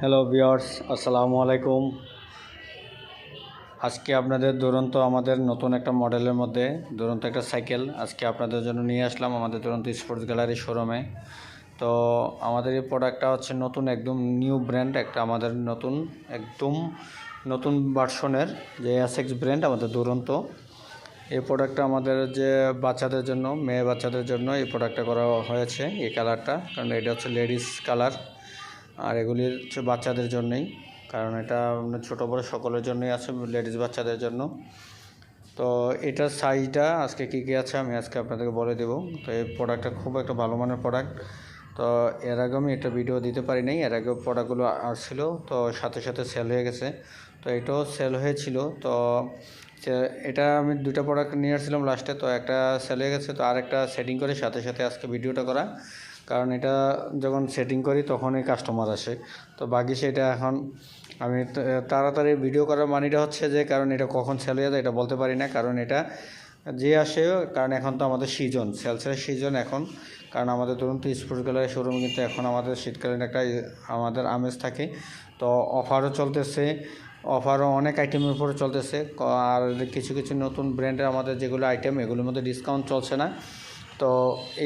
Hello বিয়ার্স আসসালামু আলাইকুম আজকে আপনাদের দুরন্ত আমাদের নতুন একটা মডেলের মধ্যে দুরন্ত একটা সাইকেল আজকে আপনাদের জন্য নিয়ে আসলাম আমাদের দুরন্ত স্পোর্টস গ্যালারি শোরুমে তো আমাদের এই প্রোডাক্টটা হচ্ছে নতুন, একদম নিউ ব্র্যান্ড একটা আমাদের নতুন, একদম নতুন ভার্সনের যে এসএক্স ব্র্যান্ড আমাদের দুরন্ত। এই প্রোডাক্টটা আমাদের যে বাচ্চাদের জন্য, মেয়ে বাচ্চাদের জন্য এই প্রোডাক্টটা করা হয়েছে এই কালারটা কারণ এটা হচ্ছে লেডিস কালার আর এগুলি হচ্ছে বাচ্চাদের জন্যই, কারণ এটা আপনার ছোটো বড়ো সকলের জন্যই আছে, লেডিস বাচ্চাদের জন্য। তো এটার সাইজটা আজকে কী কী আছে আমি আজকে আপনাদেরকে বলে দেবো। তো এই প্রোডাক্টটা খুব একটা ভালো মানের প্রোডাক্ট তো এর আগে আমি এটা ভিডিও দিতে পারি নাই এর আগে প্রোডাক্টগুলো আসছিল তো সাথে সাথে সেল হয়ে গেছে। তো এটাও সেল হয়েছিল, তো এটা আমি দুটো প্রোডাক্ট নিয়ে আসছিলাম লাস্টে তো একটা সেল হয়ে গেছে, তো আর একটা সেটিং করে, সাথে সাথে আজকে ভিডিওটা করা। কারণ এটা যখন সেটিং করি, তখনই কাস্টমার আসে। তো বাকি সেটা এখন আমি তাড়াতাড়ি ভিডিও করার মানিটা হচ্ছে যে, কারণ এটা কখন সেল হয়ে যায় এটা বলতে পারি না। কারণ এটা যে আসে, কারণ এখন তো আমাদের সিজন সেলসের সিজন এখন। কারণ আমাদের ধরুন তো স্পোর্টস গ্যালারি শোরুম কিন্তু এখন আমাদের শীতকালীন একটা, আমাদের আমেজ থাকে। তো অফারও চলতেছে। অফারও অনেক আইটেমের উপরে চলতেছে। আর কিছু কিছু নতুন ব্র্যান্ডের আমাদের যেগুলো আইটেম এগুলোর মধ্যে ডিসকাউন্ট চলছে না। তো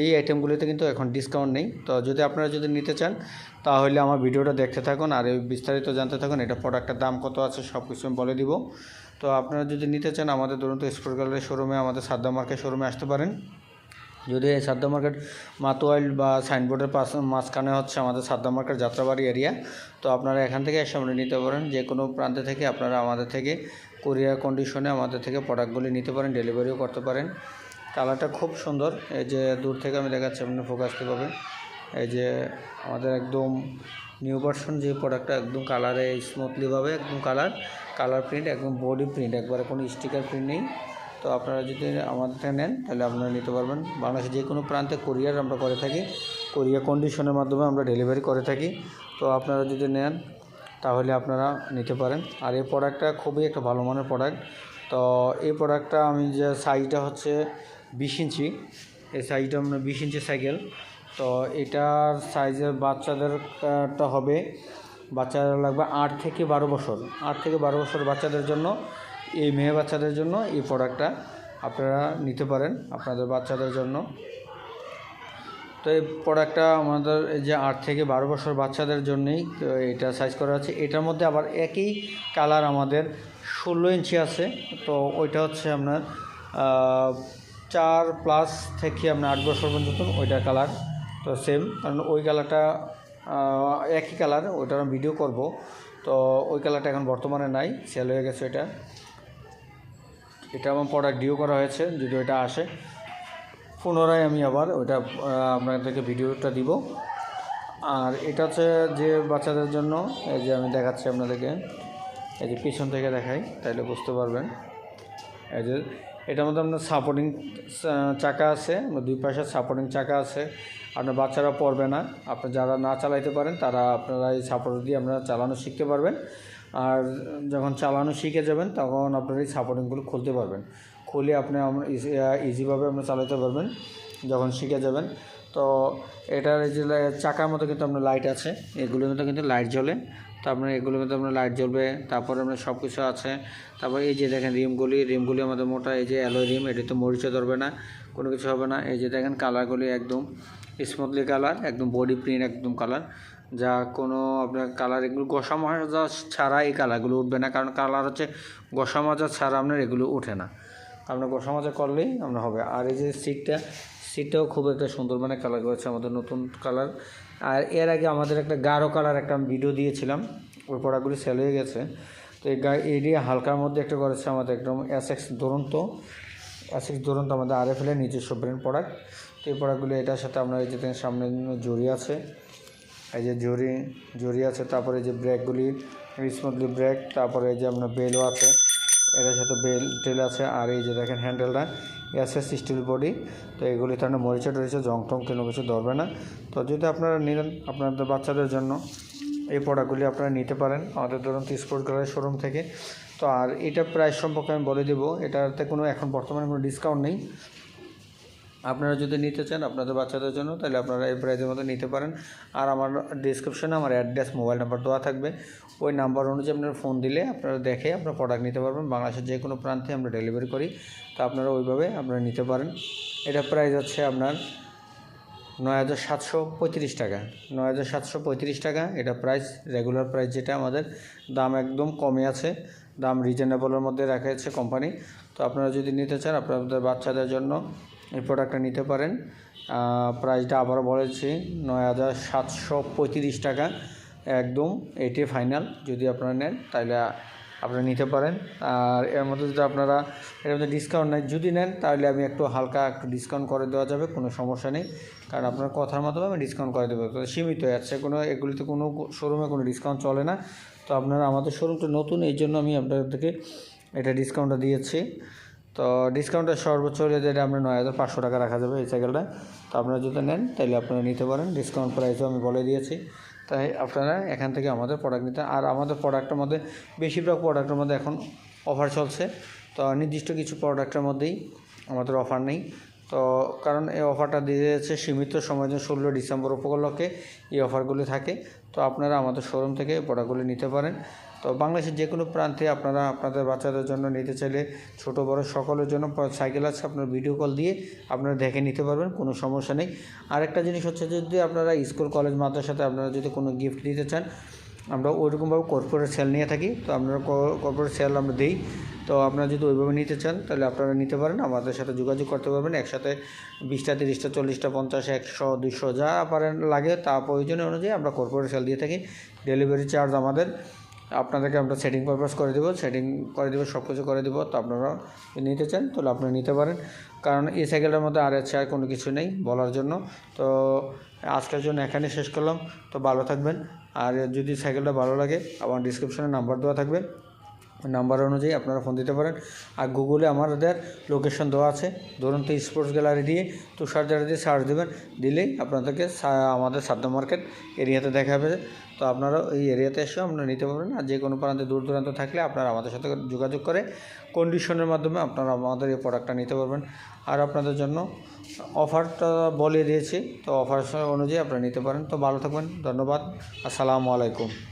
এই আইটেমগুলিতে কিন্তু এখন ডিসকাউন্ট নেই। তো যদি আপনারা যদি নিতে চান, তাহলে আমার ভিডিওটা দেখতে থাকুন আর এই বিস্তারিত জানতে থাকুন, এটা প্রোডাক্টের দাম কত আছে সব কিছু আমি বলে দিব। তো আপনারা যদি নিতে চান, আমাদের ধরুন তো স্পোর্ট গ্যালারি শোরুমে আমাদের সাদ্দা মার্কেট শোরুমে আসতে পারেন। যদি এই সাদ্দা মার্কেট মাতোয়াইল বা সাইনবোর্ডের পাশে মাঝখানে হচ্ছে আমাদের সাদ্দা মার্কেট যাত্রাবাড়ি এরিয়া তো আপনারা এখান থেকে আমরা নিতে পারেন। যে কোনো প্রান্তে থেকে আপনারা আমাদের থেকে কোরিয়ার কন্ডিশনে আমাদের থেকে প্রোডাক্টগুলি নিতে পারেন ডেলিভারিও করতে পারেন। কালারটা খুব সুন্দর। এই যে দূর থেকে আমি দেখাচ্ছি, আপনি ফোকাসতে পাবে এই যে আমাদের একদম নিউ ভার্সন যে প্রোডাক্টটা একদম কালারে স্মুথলিভাবে একদম কালার কালার প্রিন্ট একদম বডি প্রিন্ট একবারে কোনো স্টিকার প্রিন্ট নেই। তো আপনারা যদি আমাদের থেকে নেন, তাহলে আপনারা নিতে পারবেন। বাংলাদেশের যে কোনো প্রান্তে কোরিয়ার আমরা করে থাকি। কোরিয়ার কন্ডিশনের মাধ্যমে আমরা ডেলিভারি করে থাকি। তো আপনারা যদি নেন, তাহলে আপনারা নিতে পারেন। আর এই প্রোডাক্টটা খুবই একটা ভালো মানের প্রোডাক্ট তো এই প্রোডাক্টটা আমি যে সাইজটা হচ্ছে বিশ ইঞ্চি, এই সাইজটা মানে বিশ ইঞ্চি সাইকেল তো এটার সাইজের বাচ্চাদেরটা হবে বাচ্চাদের লাগবে আট থেকে বারো বছর। আট থেকে বারো বছর বাচ্চাদের জন্য এই মেয়ে বাচ্চাদের জন্য এই প্রোডাক্টটা আপনারা নিতে পারেন আপনাদের বাচ্চাদের জন্য। তো এই প্রোডাক্টটা আমাদের এই যে আট থেকে বারো বছর বাচ্চাদের জন্যই এটা সাইজ করা আছে। এটার মধ্যে আবার একই কালার আমাদের ষোলো ইঞ্চি আছে। তো ওইটা হচ্ছে আপনার চার প্লাস থেকে আপনার আট বছর পর্যন্ত ওইটা কালার তো সেম কারণ ওই কালারটা একই কালার ওইটা আমি ভিডিও করব। তো ওই কালারটা এখন বর্তমানে নাই সেল হয়ে গেছে এটা এটা আমার প্রোডাক্ট ডিও করা হয়েছে, যদি এটা আসে। পুনরায় আমি আবার ওইটা আপনাদেরকে ভিডিওটা দিব। আর এটা হচ্ছে যে বাচ্চাদের জন্য, এই যে আমি দেখাচ্ছি আপনাদেরকে, এই যে পিছন থেকে দেখাই, তাইলে বুঝতে পারবেন। এটার মধ্যে আপনার সাপোর্টিং চাকা আছে দুই পাশে সাপোর্টিং চাকা আছে, আপনার বাচ্চারা পড়বে না। আপনি যারা না চালাইতে পারেন, তারা আপনারা এই সাপোর্ট দিয়ে আপনারা চালানো শিখতে পারবেন। আর যখন চালানো শিখে যাবেন, তখন আপনারা এই সাপোর্টিংগুলো খুলতে পারবেন। খুলে আপনি ইজিভাবে আপনি চালাতে পারবেন। যখন শিখে যাবেন তো এটার এই যে চাকার মতো কিন্তু আপনার লাইট আছে। এগুলোর মধ্যে কিন্তু লাইট জ্বলে। তো আপনার এগুলোর মধ্যে আপনার লাইট জ্বলবে, তারপরে আপনার সব কিছু আছে। তারপর এই যে দেখেন রিমগুলি রিমগুলি আমাদের মোটা, এই যে অ্যালোয় রিম এটি তো মরিচে ধরবে না, কোনো কিছু হবে না। এই যে দেখেন কালারগুলি একদম স্মুথলি কালার একদম বডি প্রিন্ট একদম কালার যা কোনো আপনার কালার এগুলো গোসা মাজা ছাড়া এই কালারগুলো উঠবে না, কারণ কালার হচ্ছে গোসা মাজা ছাড়া আপনার এগুলো ওঠে না। আপনার গোসা মাজা করলেই আপনার হবে। আর এই যে সিটটা সিটটাও খুব একটা সুন্দর মানে কালার করেছে আমাদের নতুন কালার আর এর আগে আমাদের একটা গাঢ় কালার একটা ভিডিও দিয়েছিলাম, ওই প্রোডাক্টগুলি সেল হয়ে গেছে। তো এই গা এরিয়া হালকার মধ্যে একটা করেছে আমাদের একদম এস এক্স দুরন্ত। এস এক্স দুরন্ত আমাদের আর এফ এলের নিজস্ব ব্র্যান্ড প্রোডাক্ট তো এই প্রোডাক্টগুলি এটার সাথে আপনার এই যে সামনে জড়ি আছে। এই যে জরি জরি আছে, তারপরে যে ব্রেকগুলি স্মুথলি ব্রেক তারপরে এই যে আপনার বেলও আছে। এটার সাথে বেল টেল আছে, আর এই যে দেখেন হ্যান্ডেলটা এস এস স্টিল বডি তো এগুলি তার মরিচা টরিচা জং টং কোনো কিছু ধরবে না। তো যদি আপনারা নিলেন আপনাদের বাচ্চাদের জন্য, এই প্রোডাক্টগুলি আপনারা নিতে পারেন। আমাদের ধরুন স্পোর্ট গ্যালারি শোরুম থেকে। তো আর এটা প্রাইস সম্পর্কে আমি বলে দেবো। এটাতে কোনো এখন বর্তমানে কোনো ডিসকাউন্ট নেই। আপনারা যদি নিতে চান আপনাদের বাচ্চাদের জন্য, তাহলে আপনারা এই প্রাইজের মধ্যে নিতে পারেন। আর আমার ডিসক্রিপশনে আমার অ্যাড্রেস মোবাইল নাম্বার দেওয়া থাকবে। ওই নাম্বার অনুযায়ী আপনারা ফোন দিলে আপনারা দেখে আপনারা প্রোডাক্ট নিতে পারবেন। বাংলাদেশের যে কোনো প্রান্তে আমরা ডেলিভারি করি, তো আপনারা ওইভাবে আপনারা নিতে পারেন। এটা প্রাইস হচ্ছে আপনার নয় হাজার সাতশো পঁয়ত্রিশ টাকা। নয় হাজার সাতশো পঁয়ত্রিশ টাকা, এটা প্রাইস রেগুলার প্রাইস যেটা আমাদের। দাম একদম কমে আছে, দাম রিজনেবলের মধ্যে রাখা আছে কোম্পানি তো আপনারা যদি নিতে চান আপনাদের বাচ্চাদের জন্য এই প্রোডাক্টটা নিতে পারেন। প্রাইসটা আবারও বলেছি, নয় হাজার সাতশো পঁয়ত্রিশ টাকা। একদম, এটি ফাইনাল যদি আপনারা নেন তাহলে আপনারা নিতে পারেন। আর এর মধ্যে যদি আপনারা, এর মধ্যে ডিসকাউন্ট নেয় যদি নেন তাহলে আমি একটু হালকা একটু ডিসকাউন্ট করে দেওয়া যাবে, কোনো সমস্যা নেই। কারণ আপনার কথার মাধ্যমে আমি ডিসকাউন্ট করে দেবো। সীমিত আছে কোনো, এগুলিতে কোনো শোরুমে কোনো ডিসকাউন্ট চলে না। তো আপনারা আমাদের শোরুমটা নতুন, এই জন্য আমি আপনাদেরকে এটা ডিসকাউন্টটা দিয়েছি। তো ডিসকাউন্টের সর্বোচ্চ হলে যেটা আমরা নয় হাজার পাঁচশো টাকা রাখা যাবে এই সাইকেলটা তো আপনারা যদি নেন, তাহলে আপনারা নিতে পারেন। ডিসকাউন্ট প্রাইসও আমি বলে দিয়েছি। তাই আপনারা এখান থেকে আমাদের প্রোডাক্ট নিতে আর আমাদের প্রোডাক্টের মধ্যে বেশিরভাগ প্রোডাক্টের মধ্যে এখন অফার চলছে। তো নির্দিষ্ট কিছু প্রোডাক্টের মধ্যেই আমাদের অফার নেই। তো কারণ এই অফারটা দিয়ে যাচ্ছে সীমিত সময় জন্য ষোলো ডিসেম্বর উপলক্ষে এই অফারগুলি থাকে। তো আপনারা আমাদের শোরুম থেকে প্রোডাক্টগুলি নিতে পারেন। তো বাংলাদেশের যে কোনো প্রান্তে আপনারা আপনাদের বাচ্চাদের জন্য নিতে চাইলে ছোট, বড় সকলের জন্য সাইকেল আছে, আপনার ভিডিও কল দিয়ে আপনারা দেখে নিতে পারবেন, কোনো সমস্যা নেই। আরেকটা জিনিস হচ্ছে যদি আপনারা স্কুল, কলেজ, মাদ্রাসাতে আপনারা যদি কোনো গিফট দিতে চান, আমরা ওইরকমভাবে কর্পোরেট সেল নিয়ে থাকি, তো আপনারা কর্পোরেট সেল আমরা দিই। তো আপনারা যদি ওইভাবে নিতে চান, তাহলে আপনারা নিতে পারেন, আমাদের সাথে যোগাযোগ করতে পারবেন, একসাথে বিশটা, তিরিশটা, চল্লিশটা, পঞ্চাশ, একশো দুশো যা পারেন লাগে, তা প্রয়োজনীয় অনুযায়ী আমরা কর্পোরেট সেল দিয়ে থাকি। ডেলিভারি চার্জ আমাদের। আপনাদেরকে আমরা সেটিং পারপাস করে দেবো সেটিং করে দেবো সব কিছু করে দেবো, তো আপনারা নিতে চান, তাহলে আপনারা নিতে পারেন। কারণ এই সাইকেলটার মধ্যে আর এর কোনো কিছু নেই বলার জন্য। তো আজকের জন্য এখানে শেষ করলাম। তো ভালো থাকবেন। আর যদি সাইকেলটা ভালো লাগে, আমার ডিসক্রিপশনে নাম্বার দেওয়া থাকবে। নাম্বার অনুযায়ী আপনারা ফোন দিতে পারেন। আর গুগলে আমাদের লোকেশন দেওয়া আছে। ধরুন তো স্পোর্টস গ্যালারি দিয়ে তুষার দিয়ে সার্চ দেবেন। দিলেই আপনাদেরকে আমাদের সাদ্দা মার্কেট এরিয়াতে দেখা যাবে। তো আপনারা এই এরিয়াতে এসেও আপনারা নিতে পারবেন। আর যে কোনো প্রান্তে দূর দূরান্ত থাকলে আপনারা আমাদের সাথে যোগাযোগ করে কন্ডিশনের মাধ্যমে আপনারা আমাদের এই প্রোডাক্টটা নিতে পারবেন। আর আপনাদের জন্য অফারটা বলে দিয়েছি। তো অফার অনুযায়ী আপনারা নিতে পারেন। তো ভালো থাকবেন। ধন্যবাদ। আসসালামু আলাইকুম।